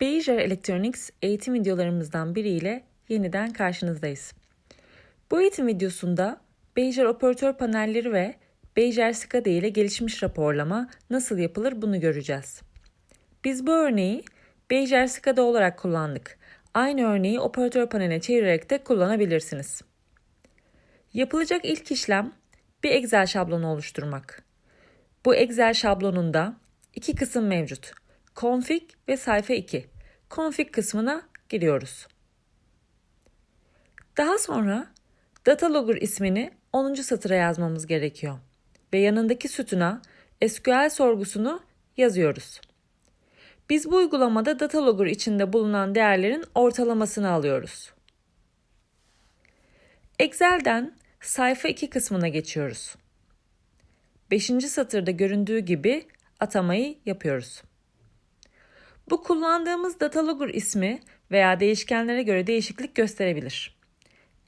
Beazer Electronics eğitim videolarımızdan biriyle yeniden karşınızdayız. Bu eğitim videosunda Beazer operatör panelleri ve Beazer SCADA ile gelişmiş raporlama nasıl yapılır bunu göreceğiz. Biz bu örneği Beazer SCADA olarak kullandık. Aynı örneği operatör paneline çevirerek de kullanabilirsiniz. Yapılacak ilk işlem bir Excel şablonu oluşturmak. Bu Excel şablonunda iki kısım mevcut. Config ve sayfa 2. Config kısmına giriyoruz. Daha sonra Data Logger ismini 10. satıra yazmamız gerekiyor. Ve yanındaki sütuna SQL sorgusunu yazıyoruz. Biz bu uygulamada Data Logger içinde bulunan değerlerin ortalamasını alıyoruz. Excel'den sayfa 2 kısmına geçiyoruz. 5. satırda göründüğü gibi atamayı yapıyoruz. Bu kullandığımız Datalogger ismi veya değişkenlere göre değişiklik gösterebilir.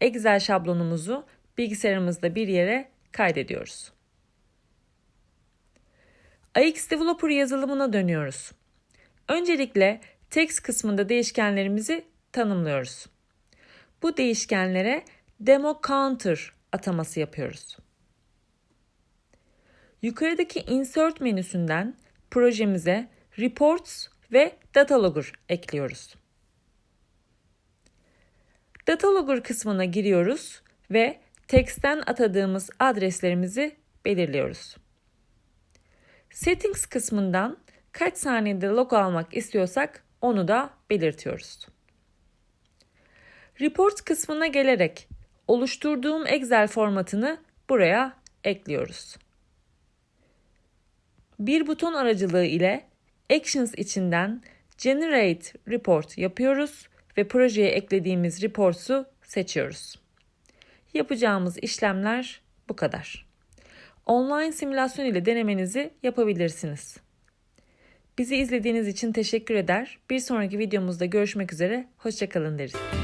Excel şablonumuzu bilgisayarımızda bir yere kaydediyoruz. AX Developer yazılımına dönüyoruz. Öncelikle text kısmında değişkenlerimizi tanımlıyoruz. Bu değişkenlere demo counter ataması yapıyoruz. Yukarıdaki insert menüsünden projemize reports ve Datalogger ekliyoruz. Datalogger kısmına giriyoruz ve text'ten atadığımız adreslerimizi belirliyoruz. Settings kısmından kaç saniyede log almak istiyorsak onu da belirtiyoruz. Reports kısmına gelerek oluşturduğum Excel formatını buraya ekliyoruz. Bir buton aracılığı ile Actions içinden Generate Report yapıyoruz ve projeye eklediğimiz reports'u seçiyoruz. Yapacağımız işlemler bu kadar. Online simülasyon ile denemenizi yapabilirsiniz. Bizi izlediğiniz için teşekkür eder. Bir sonraki videomuzda görüşmek üzere. Hoşçakalın deriz.